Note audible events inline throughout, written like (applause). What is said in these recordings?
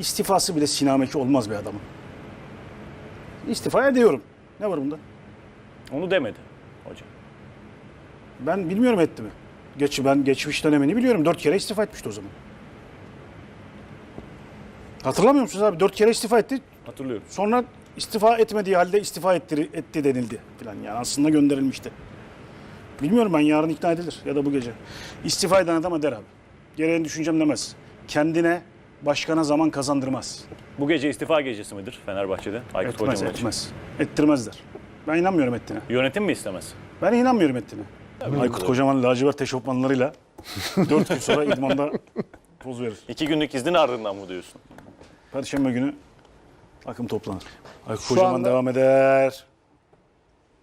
istifası bile sinameki olmaz bir adamın. İstifa ediyorum. Ne var bunda? Onu demedi hocam. Ben bilmiyorum etti mi? Geç, ben geçmiş dönemini biliyorum. Dört kere istifa etmişti o zaman. Hatırlamıyor musunuz abi? Dört kere istifa etti. Hatırlıyorum. Sonra istifa etmediği halde istifa etti, etti denildi falan. Yani aslında gönderilmişti. Bilmiyorum ben yarın ikna edilir ya da bu gece. İstifa eden adama der abi. Gereğini düşüneceğim demez. Kendine, başkana zaman kazandırmaz. Bu gece istifa gecesi midir Fenerbahçe'de? Aykut Etmez, hocam için. etmez. Ettirmezler. Ben inanmıyorum ettiğine. Yönetim mi istemez? Ben inanmıyorum ettiğine. Aykut Kocaman lacivert eşofmanlarıyla (laughs) dört gün sonra idmanda poz verir. İki günlük iznin ardından mı diyorsun? Perşembe günü takım toplanır. Aykut Şu Kocaman anda- devam eder.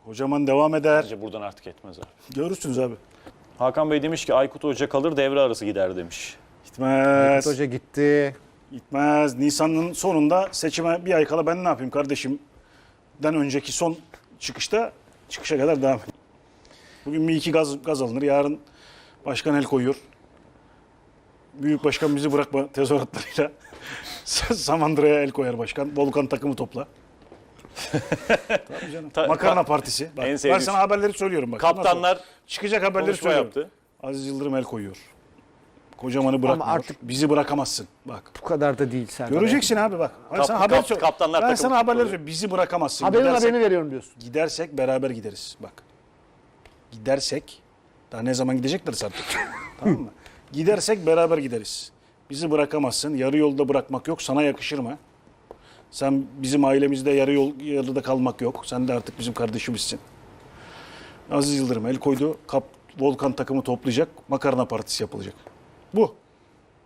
Kocaman devam eder. Bence buradan artık etmez abi. Görürsünüz abi. Hakan Bey demiş ki Aykut Hoca kalır devre arası gider demiş. Gitmez. Hoca gitti. Gitmez. Nisan'ın sonunda seçime bir ay kala ben ne yapayım kardeşim? Den önceki son çıkışta çıkışa kadar devam. Bugün bir iki gaz, gaz alınır. Yarın başkan el koyuyor. Büyük başkan bizi bırakma tezahüratlarıyla. (laughs) Samandıra'ya el koyar başkan. Volkan takımı topla. Tabii canım. Ta- Makarna ka- partisi. Bak, En ben sevdiğim- sana haberleri söylüyorum bak. Kaptanlar Çıkacak haberleri konuşma söylüyorum. yaptı. Aziz Yıldırım el koyuyor. Kocamanı bırakmıyor. artık- Bizi bırakamazsın. Bak. Bu kadar da değil sen. Göreceksin abi bak. Ben Kap- sana haber kap- kaptanlar Ben sana haberleri tutuyor. söylüyorum. Bizi bırakamazsın. Haberin gidersek, haberini veriyorum diyorsun. gidersek beraber gideriz. Bak. Gidersek daha ne zaman gidecekler artık. (laughs) tamam mı? Gidersek beraber gideriz. Bizi bırakamazsın. Yarı yolda bırakmak yok. Sana yakışır mı? Sen bizim ailemizde yarı yol yarıda kalmak yok. Sen de artık bizim kardeşimizsin. Aziz Yıldırım el koydu. Kap, Volkan takımı toplayacak. Makarna partisi yapılacak. Bu.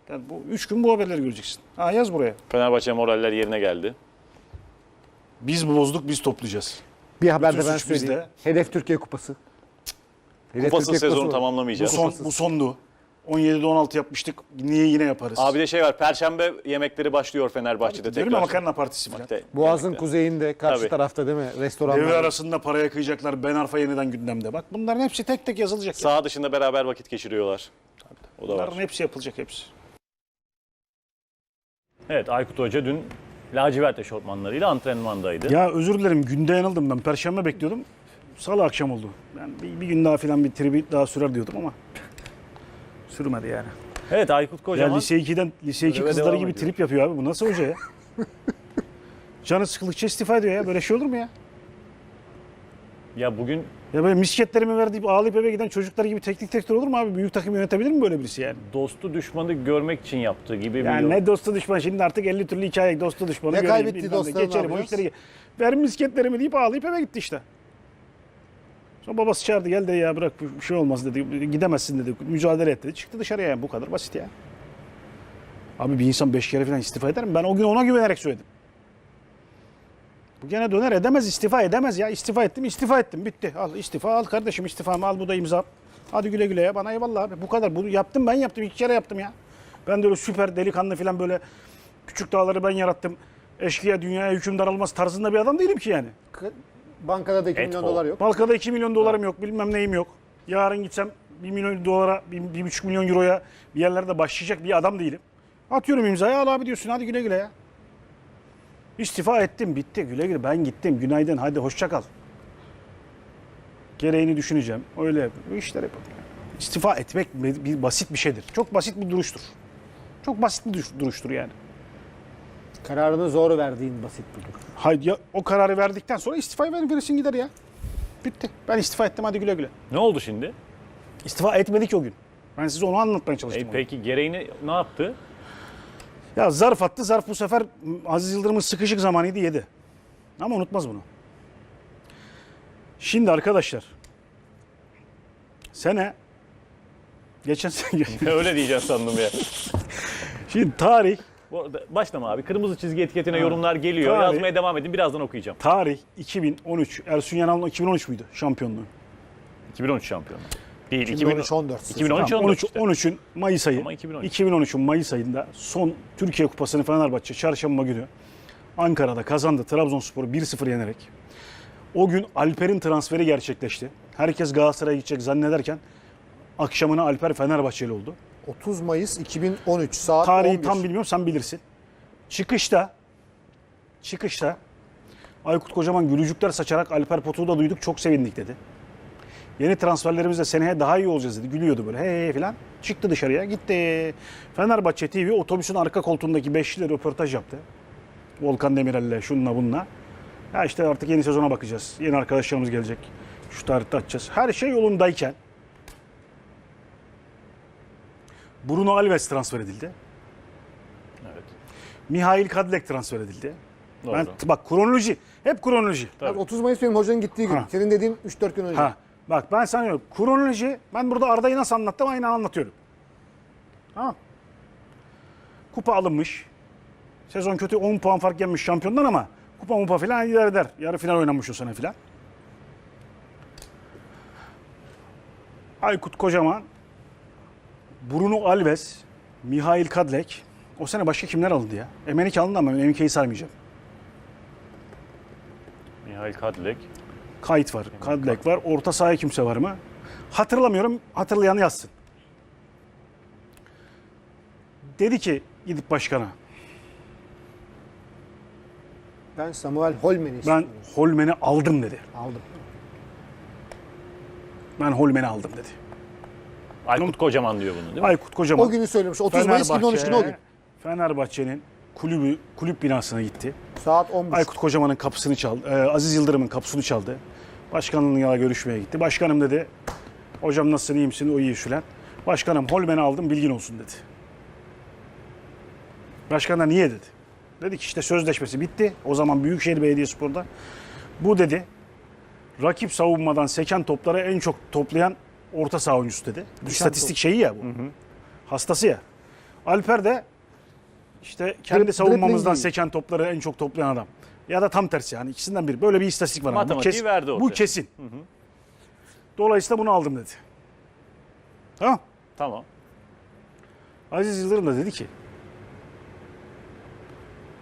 Yani bu üç gün bu haberleri göreceksin. Ha yaz buraya. Fenerbahçe moraller yerine geldi. Biz bozduk, biz toplayacağız. Bir haber de Bütün ben suç söyleyeyim. Hedef Türkiye Kupası. Hedef Kupası Türkiye sezonu Kupası. Bu, tamamlamayacağız. son, bu sondu. 17'de 16 yapmıştık. Niye yine yaparız? Abi de şey var Perşembe yemekleri başlıyor Fenerbahçe'de Diyorum tekrar. ya makarna partisi falan. De- Boğaz'ın yemekler. kuzeyinde karşı Tabii. tarafta değil mi? Restoranlar. Devre arasında paraya kıyacaklar. Ben Arfa yeniden gündemde. Bak bunların hepsi tek tek yazılacak. ya. Dışında beraber vakit geçiriyorlar. O da var. Bunların hepsi yapılacak hepsi. Evet Aykut Hoca dün lacivert eşofmanlarıyla antrenmandaydı. Ya özür dilerim günde yanıldım ben. Perşembe bekliyordum. Salı akşam oldu. Ben bir, bir gün daha falan bir tribi daha sürer diyordum ama sürmedi yani. Evet Aykut Ya Kocaman lise 2'den lise 2 Göreve kızları devam gibi ediyor. trip yapıyor abi. Bu nasıl hoca ya? (laughs) Canı sıkıldıkça istifa ediyor ya. Böyle şey olur mu ya? Ya bugün Ya böyle misketlerimi ver deyip ağlayıp eve giden çocuklar gibi teknik direktör olur mu abi? Büyük takım yönetebilir mi böyle birisi yani? dostu düşmanı görmek için yaptığı gibi bir Yani yol. ne dostu düşman şimdi artık 50 türlü hikaye dostu düşmanı Ne göreyim, kaybetti bilmem dostlarını Geçelim o yapıyoruz? işleri. Ver misketlerimi deyip ağlayıp eve gitti işte. Sonra babası çağırdı gel de ya bırak bir şey olmaz dedi. Gidemezsin dedi. Mücadele et dedi. Çıktı dışarıya yani bu kadar basit ya. Abi bir insan beş kere falan istifa eder mi? Ben o gün ona güvenerek söyledim. Bu gene döner edemez istifa edemez ya. İstifa ettim istifa ettim bitti. Al istifa al kardeşim istifamı al bu da imza. Hadi güle güle ya bana eyvallah abi. Bu kadar. Bunu yaptım ben yaptım. iki kere yaptım ya. Ben de öyle süper delikanlı falan böyle küçük dağları ben yarattım. Eşkıya dünyaya hükümdar olmaz tarzında bir adam değilim ki yani. Bankada da 2 Et milyon dolar yok. Balkada 2 milyon dolarım yok, bilmem neyim yok. Yarın gitsem 1 milyon dolara, 1,5 milyon euroya bir yerlerde başlayacak bir adam değilim. Atıyorum imzayı al abi diyorsun hadi güle güle ya. İstifa ettim bitti güle güle ben gittim günaydın hadi hoşça kal. Gereğini düşüneceğim öyle bu işler yapalım. İstifa etmek bir, basit bir şeydir. Çok basit bir duruştur. Çok basit bir duruş- duruştur yani. Kararını zor verdiğin basit bir durum. Hayır ya o kararı verdikten sonra istifayı verin verirsin gider ya. Bitti. Ben istifa ettim hadi güle güle. Ne oldu şimdi? İstifa etmedi ki o gün. Ben size onu anlatmaya E, çalıştım. gün. peki gereğini ne yaptı? Ya zarf attı. Zarf bu sefer Aziz Yıldırım'ın sıkışık zamanıydı yedi. Ama unutmaz bunu. Şimdi arkadaşlar sene geçen sene (laughs) Öyle diyeceğim sandım ya. şimdi tarih Bu arada başlama abi. Kırmızı çizgi etiketine yorumlar geliyor. Tarih. Yazmaya devam edin. Birazdan okuyacağım. tarih 2013 Ersun Yanal'ın 2013 müydü şampiyonluğu? 2013 şampiyonu. Değil. 2013 14. 2013 Tamam, 14 13 işte. 13'ün Mayıs ayı. Ama 2013. 2013'ün Mayıs ayında son Türkiye Kupası'nı Fenerbahçe çarşamba günü Ankara'da kazandı. Trabzonspor'u 1-0 yenerek. O gün Alper'in transferi gerçekleşti. Herkes Galatasaray'a gidecek zannederken akşamına Alper Fenerbahçeli oldu. 30 Mayıs 2013 saat Tarihi 11. tam bilmiyorum sen bilirsin. Çıkışta çıkışta Aykut Kocaman gülücükler saçarak Alper Potuk'u da duyduk çok sevindik dedi. Yeni transferlerimizle seneye daha iyi olacağız dedi. Gülüyordu böyle hey hey falan. Çıktı dışarıya gitti. Fenerbahçe TV otobüsün arka koltuğundaki beşli röportaj yaptı. Volkan Demirel'le şununla bununla. Ya işte artık yeni sezona bakacağız. Yeni arkadaşlarımız gelecek. Şu tarihte açacağız. Her şey yolundayken Bruno Alves transfer edildi. Evet. Mihail Kadlek transfer edildi. Doğru. Ben bak kronoloji, hep kronoloji. Bak 30 Mayıs benim hocanın gittiği gün. Ha. Senin dediğin 3-4 gün önce. Ha. Bak ben sana diyorum kronoloji ben burada Arda'yı nasıl anlattım aynı anlatıyorum. Tamam. Kupa alınmış. Sezon kötü 10 puan fark yemiş şampiyondan ama kupa mupa filan gider eder. Yarı final oynanmış o sene filan. Aykut Kocaman, Bruno Alves, Mihail Kadlek. O sene başka kimler alındı ya? Emenike alındı ama Emenike'yi saymayacağım. Mihail Kadlek. Kayıt var, Kadlek var. Orta sahaya kimse var mı? Hatırlamıyorum. Hatırlayan yazsın. Dedi ki gidip başkana. Ben Samuel Holmen'i Ben istiyorum. Holmen'i aldım dedi. aldım. Ben Holmen'i aldım dedi. Aykut Kocaman diyor bunu değil mi? Aykut Kocaman. O günü söylemiş. 30 Mayıs 2013 günü o gün. Fenerbahçe'nin kulübü, kulüp binasına gitti. Saat 10.30. Aykut Kocaman'ın kapısını çaldı. e, Aziz Yıldırım'ın kapısını çaldı. Başkanınla görüşmeye gitti. Başkanım dedi. Hocam nasılsın iyi misin? O iyi filan. Başkanım Holmen'i aldım bilgin olsun dedi. Başkan da niye dedi. Dedi ki işte sözleşmesi bitti. O zaman Büyükşehir Belediyespor'da. Bu dedi rakip savunmadan seken topları en çok toplayan orta saha oyuncusu dedi. İstatistik şeyi ya bu. Hastası ya. Alper de işte kendi savunmamızdan dribbling seken topları en çok toplayan adam. Ya da tam tersi yani ikisinden biri. Böyle bir istatistik var. ama. Bu, Matematiği kes- verdi bu ortaya. kesin. Dolayısıyla bunu aldım dedi. Tamam. Tamam. Aziz Yıldırım da dedi ki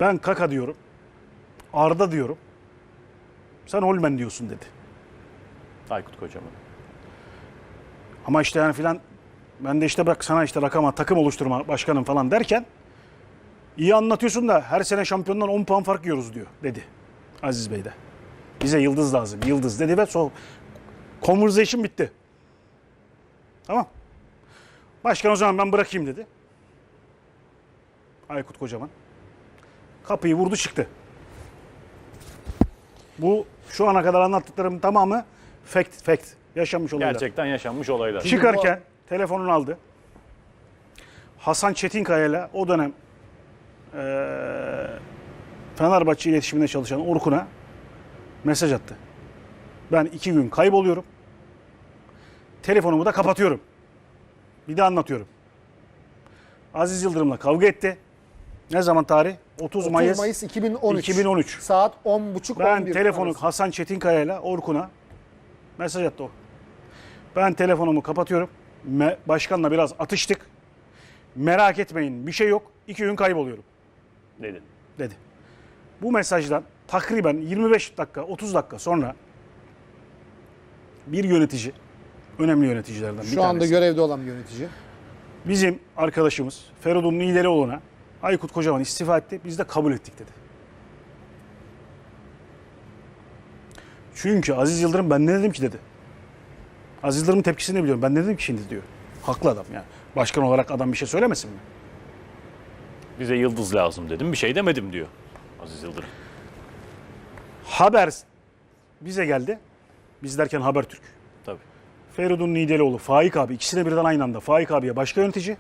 ben Kaka diyorum. Arda diyorum. Sen Holmen diyorsun dedi. Aykut Kocaman. Ama işte yani filan ben de işte bak sana işte rakama takım oluşturma başkanım falan derken iyi anlatıyorsun da her sene şampiyondan 10 puan fark yiyoruz diyor dedi Aziz Bey de. Bize yıldız lazım yıldız dedi ve so conversation bitti. Tamam. Başkan o zaman ben bırakayım dedi. Aykut Kocaman. Kapıyı vurdu çıktı. Bu şu ana kadar anlattıklarım tamamı fact fact yaşanmış olaylar. Gerçekten yaşanmış olaylar. Çıkarken telefonunu aldı. Hasan Çetinkaya ile o dönem Fenerbahçe iletişiminde çalışan Orkun'a mesaj attı. Ben iki gün kayboluyorum. Telefonumu da kapatıyorum. Bir de anlatıyorum. Aziz Yıldırım'la kavga etti. Ne zaman tarih? 30, 30 Mayıs, Mayıs, 2013. 2013. Saat 10.30 Ben 11 telefonu arası. Hasan Çetinkaya ile Orkun'a mesaj attı o. Ben telefonumu kapatıyorum. Me- başkanla biraz atıştık. Merak etmeyin bir şey yok. İki gün kayboluyorum Dedi. dedi. Bu mesajdan takriben 25 dakika 30 dakika sonra bir yönetici önemli yöneticilerden bir Şu anda tanesi. görevde olan bir yönetici. Bizim arkadaşımız Feridun Niğdelioğlu'na Aykut Kocaman istifa etti. Biz de kabul ettik dedi. Çünkü Aziz Yıldırım ben ne dedim ki dedi. Aziz Yıldırım'ın tepkisini biliyorum. Ben ne dedim ki şimdi diyor. Haklı adam yani. Başkan olarak adam bir şey söylemesin mi? Bize yıldız lazım dedim. Bir şey demedim diyor Aziz Yıldırım. Haber bize geldi. Biz derken Habertürk. Tabii. Feridun Niğdelioğlu, Faik abi ikisi de birden aynı anda. Faik abiye başka yönetici.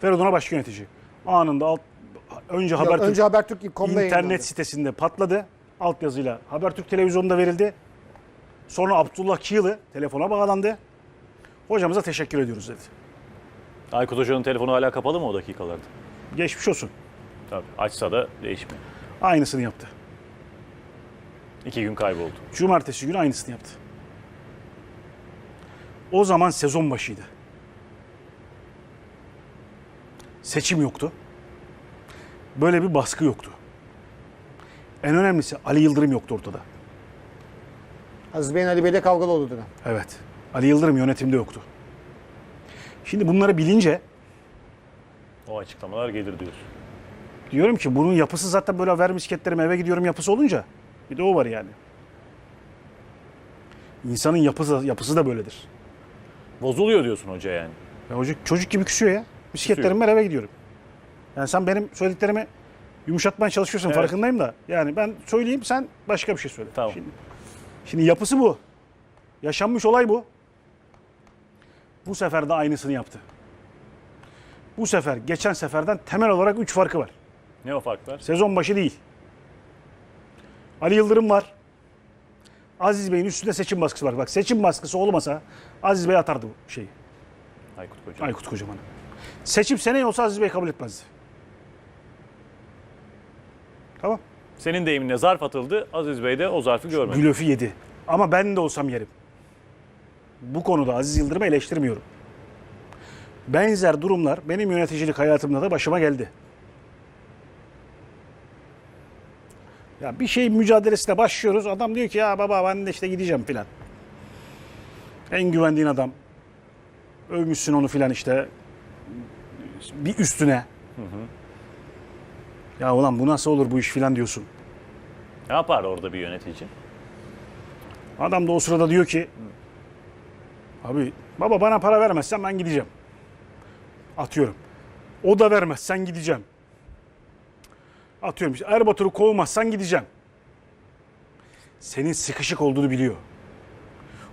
Feridun'a başka yönetici. Anında alt, önce Habertürk önce Habertürk.com'da internet sitesinde patladı. Altyazıyla Habertürk televizyonunda verildi. Sonra Abdullah Çığlı telefona bağlandı. Hocamıza teşekkür ediyoruz dedi. Aykut Hoca'nın telefonu hala kapalı mı o dakikalarda? Geçmiş olsun. Tabii. Açsa da değişmiyor. Aynısını yaptı. İki gün kayboldu. Cumartesi günü aynısını yaptı. O zaman sezon başıydı. Seçim yoktu. Böyle bir baskı yoktu. En önemlisi Ali Yıldırım yoktu ortada. Aziz Bey'in Ali Bey'le kavgalı olduğu dönem. Evet. Ali Yıldırım yönetimde yoktu. Şimdi bunları bilince O açıklamalar gelir diyorsun. Diyorum ki bunun yapısı zaten böyle ver misketlerim eve gidiyorum yapısı olunca. Bir de o var yani. İnsanın yapısı, yapısı da böyledir. Bozuluyor diyorsun hoca yani. Ya çocuk, çocuk gibi küsüyor ya. Bisikletlerim var eve gidiyorum. Yani sen benim söylediklerimi yumuşatmaya çalışıyorsun Evet. farkındayım da. Yani ben söyleyeyim sen başka bir şey söyle. Tamam. Şimdi, şimdi yapısı bu. Yaşanmış olay bu. Bu sefer de aynısını yaptı. Bu sefer geçen seferden temel olarak 3 farkı var. Ne o farklar? Sezon başı değil. Ali Yıldırım var. Aziz Bey'in üstünde seçim baskısı var. Bak seçim baskısı olmasa Aziz Bey atardı bu şeyi. Aykut Kocaman. Aykut Kocaman'ı. Seçim seneye olsa Aziz Bey kabul etmezdi. Tamam. Senin deyiminle zarf atıldı. Aziz Bey de o zarfı görmedi. Blöfü yedi. Ama ben de olsam yerim. Bu konuda Aziz Yıldırım'ı eleştirmiyorum. Benzer durumlar benim yöneticilik hayatımda da başıma geldi. Ya bir şey mücadelesine başlıyoruz. Adam diyor ki ya baba ben de işte gideceğim filan. En güvendiğin adam. Övmüşsün onu filan işte. Bir üstüne. Ya ulan bu nasıl olur bu iş filan diyorsun. Ne yapar orada bir yönetici? Adam da o sırada diyor ki abi baba bana para vermezsen ben gideceğim. Atıyorum. O da vermezsen gideceğim. Atıyorum işte Erbatur'u kovmazsan gideceğim. Senin sıkışık olduğunu biliyor.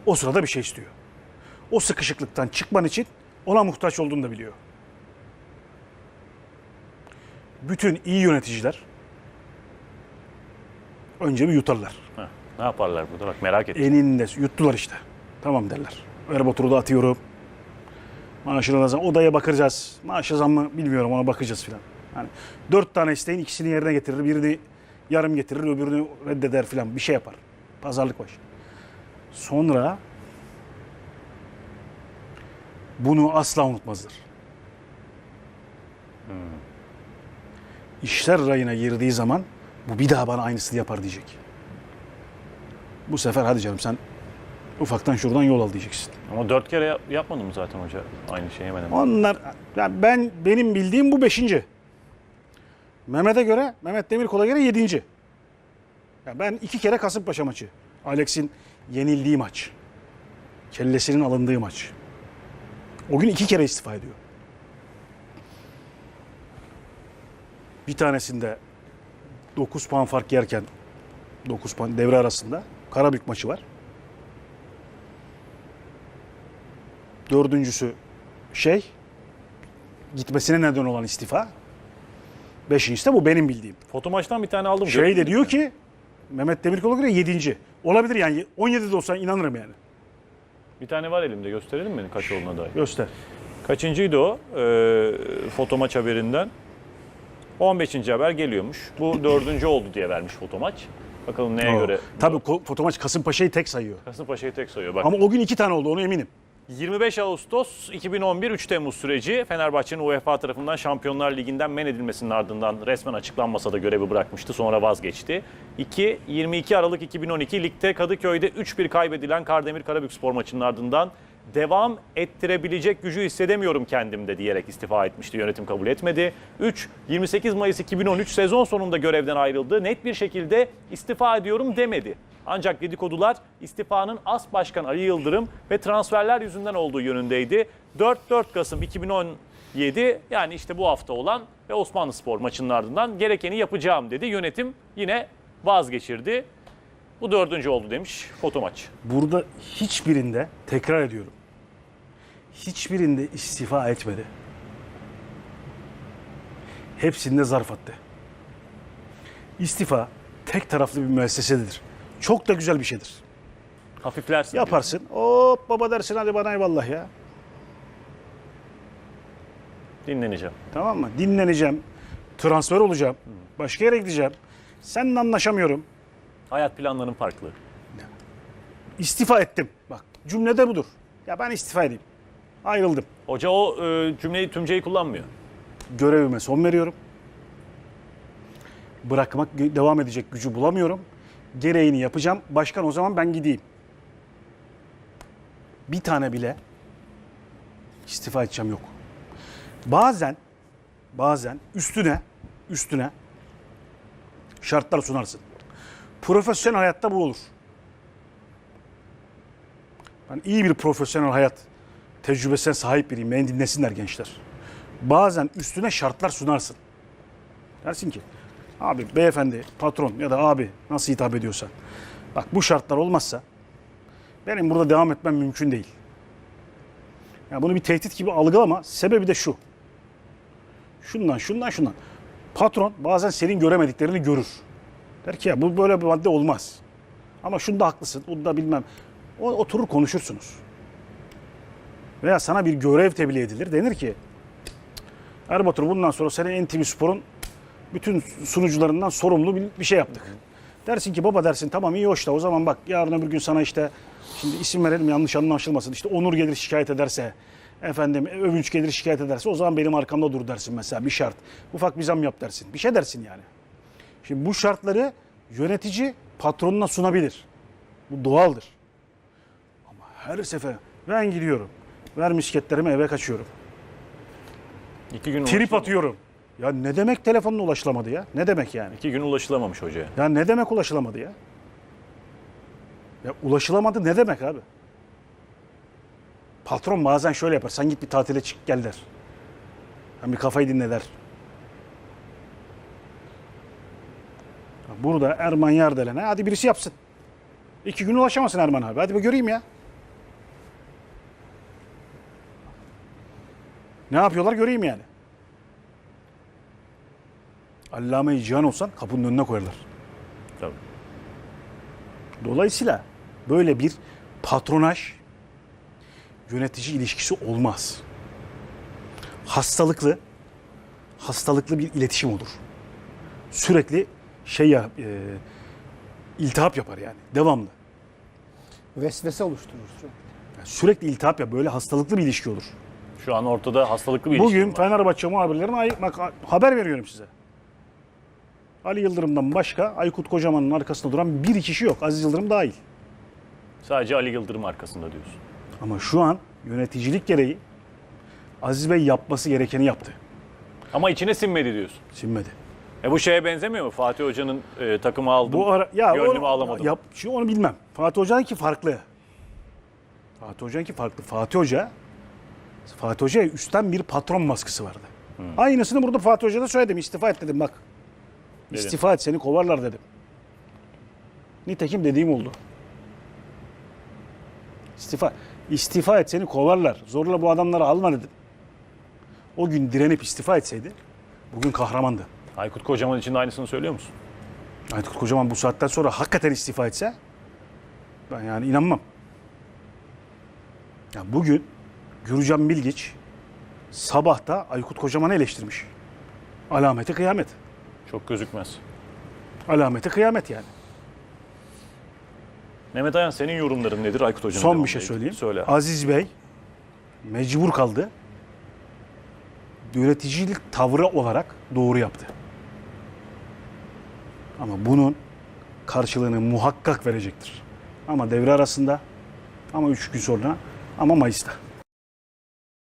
O sırada bir şey istiyor. O sıkışıklıktan çıkman için ona muhtaç olduğunu da biliyor. Bütün iyi yöneticiler önce bir yutarlar. Heh, ne yaparlar burada? Bak merak ettim. Eninde yuttular işte. Tamam derler. Erbatur'u da atıyorum. Maaşına zam- odaya bakacağız. Maaşı zammı bilmiyorum ona bakacağız filan. Hani dört tane isteğin ikisini yerine getirir. Birini yarım getirir öbürünü reddeder filan bir şey yapar. Pazarlık baş. Sonra bunu asla unutmazlar. İşler rayına girdiği zaman bu bir daha bana aynısını yapar diyecek. Bu sefer hadi canım sen ufaktan şuradan yol al diyeceksin. Ama dört kere yap- yapmadı mı zaten hoca aynı şeyi hemen hemen? Onlar ya ben benim bildiğim bu beşinci. Mehmet'e göre Mehmet Demirkol'a göre yedinci. Ya ben iki kere Kasımpaşa maçı. Alex'in yenildiği maç. Kellesinin alındığı maç. O gün iki kere istifa ediyor. Bir tanesinde 9 puan fark yerken 9 puan devre arasında Karabük maçı var. Dördüncüsü şey gitmesine neden olan istifa. Beşincisi de bu benim bildiğim. Foto maçtan bir tane aldım. Şey de diyor ki Mehmet Demirkol'a göre yedinci. Olabilir yani 17'de olsa inanırım yani. Bir tane var elimde gösterelim mi kaç olduğuna dair? Göster. Kaçıncıydı o? Ee, foto maç haberinden. 15. haber geliyormuş. Bu dördüncü oldu diye vermiş foto maç. Bakalım neye göre? Tabii ko- fotomaç Kasımpaşa'yı tek sayıyor. Kasımpaşa'yı tek sayıyor. Bak Ama o gün iki tane oldu onu eminim. 25 Ağustos 2011 3 Temmuz süreci Fenerbahçe'nin UEFA tarafından Şampiyonlar Ligi'nden men edilmesinin ardından resmen açıklanmasa da görevi bırakmıştı. Sonra vazgeçti. 2 22 Aralık 2012 ligde Kadıköy'de 3-1 kaybedilen Kardemir Karabükspor maçının ardından devam ettirebilecek gücü hissedemiyorum kendimde diyerek istifa etmişti. Yönetim kabul etmedi. 3 28 Mayıs 2013 sezon sonunda görevden ayrıldı. Net bir şekilde istifa ediyorum demedi. Ancak dedikodular istifanın as başkan Ali Yıldırım ve transferler yüzünden olduğu yönündeydi. 4-4 Kasım 2017 yani işte bu hafta olan ve Osmanlı Spor maçının ardından gerekeni yapacağım dedi. Yönetim yine vazgeçirdi. Bu dördüncü oldu demiş foto maç. Burada hiçbirinde tekrar ediyorum. Hiçbirinde istifa etmedi. Hepsinde zarf attı. İstifa tek taraflı bir müessesedir. Çok da güzel bir şeydir. Hafiflersin. Yaparsın. Hop baba dersin hadi bana eyvallah ya. Dinleneceğim. Tamam mı? Dinleneceğim. Transfer olacağım. Başka yere gideceğim. Seninle anlaşamıyorum. Hayat planların farklı. İstifa ettim. Bak cümlede budur. Ya ben istifa edeyim. Ayrıldım. Hoca o e, cümleyi tümceyi kullanmıyor. Görevime son veriyorum. Bırakmak devam edecek gücü bulamıyorum. Gereğini yapacağım. Başkan o zaman ben gideyim. Bir tane bile istifa edeceğim yok. Bazen bazen üstüne üstüne şartlar sunarsın. Profesyonel hayatta bu olur. Ben iyi bir profesyonel hayat tecrübesine sahip biriyim. Beni dinlesinler gençler. Bazen üstüne şartlar sunarsın. Dersin ki abi beyefendi patron ya da abi nasıl hitap ediyorsan. Bak bu şartlar olmazsa benim burada devam etmem mümkün değil. Ya bunu bir tehdit gibi algılama. Sebebi de şu. Şundan, şundan, şundan. Patron bazen senin göremediklerini görür. Der ki ya bu böyle bir madde olmaz. Ama şunda haklısın, bunda bilmem. O, oturur konuşursunuz. Veya sana bir görev tebliğ edilir. Denir ki Erbatur bundan sonra senin NTV Spor'un bütün sunucularından sorumlu bir, bir şey yaptık. Dersin ki baba dersin tamam iyi hoş da o zaman bak yarın öbür gün sana işte şimdi isim verelim yanlış anlaşılmasın. İşte Onur gelir şikayet ederse efendim Övünç gelir şikayet ederse o zaman benim arkamda dur dersin mesela bir şart. Ufak bir zam yap dersin. Bir şey dersin yani. Şimdi bu şartları yönetici patronuna sunabilir. Bu doğaldır. Ama her sefer ben gidiyorum. Ver misketlerimi eve kaçıyorum. İki gün, Trip atıyorum. Ya ne demek telefonla ulaşılamadı ya? Ne demek yani? İki gün ulaşılamamış hocaya. Ya ne demek ulaşılamadı ya? Ya ulaşılamadı ne demek abi? Patron bazen şöyle yapar. Sen git bir tatile çık gel der. Sen bir kafayı dinle der. Burada Erman Yardelen'e hadi birisi yapsın. İki gün ulaşamasın Erman abi. Hadi bir göreyim ya. Ne yapıyorlar göreyim yani. Allame-i Cihan olsan kapının önüne koyarlar. Tabii. Dolayısıyla böyle bir patronaj yönetici ilişkisi olmaz. Hastalıklı hastalıklı bir iletişim olur. Sürekli şey ya e, iltihap yapar yani devamlı. Vesvese oluşturur. Yani sürekli iltihap ya böyle hastalıklı bir ilişki olur. Şu an ortada hastalıklı bir Bugün ilişki var. Fenerbahçe muhabirlerine ay- bak, haber veriyorum size. Ali Yıldırım'dan başka Aykut Kocaman'ın arkasında duran bir kişi yok. Aziz Yıldırım dahil. Sadece Ali Yıldırım arkasında diyorsun. Ama şu an yöneticilik gereği Aziz Bey yapması gerekeni yaptı. Ama içine sinmedi diyorsun. Sinmedi. E bu şeye benzemiyor mu? Fatih Hoca'nın e, takımı aldım, Bu ara ya gönlümü onu, alamadım. Yap, şimdi onu bilmem. Fatih Hoca'nınki farklı. Fatih Hoca'nınki farklı. Fatih Hoca Fatih Hoca'ya üstten bir patron baskısı vardı. Aynısını burada Fatih Hoca'da söyledim. İstifa et dedim bak. İstifa et seni kovarlar dedim. Nitekim dediğim oldu. İstifa. İstifa et seni kovarlar. Zorla bu adamları alma dedim. O gün direnip istifa etseydi bugün kahramandı. Aykut Kocaman için de aynısını söylüyor musun? Aykut Kocaman bu saatten sonra hakikaten istifa etse ben yani inanmam. Ya bugün Gürcan Bilgiç sabahta Aykut Kocaman'ı eleştirmiş. Alameti kıyamet. Çok gözükmez. Alameti kıyamet yani. Mehmet Ayan senin yorumların nedir Aykut Hoca'nın Son bir şey söyleyeyim. Söyle. Aziz Bey mecbur kaldı. Yöneticilik tavrı olarak doğru yaptı. Ama bunun karşılığını muhakkak verecektir. Ama devre arasında, ama üç gün sonra, ama Mayıs'ta.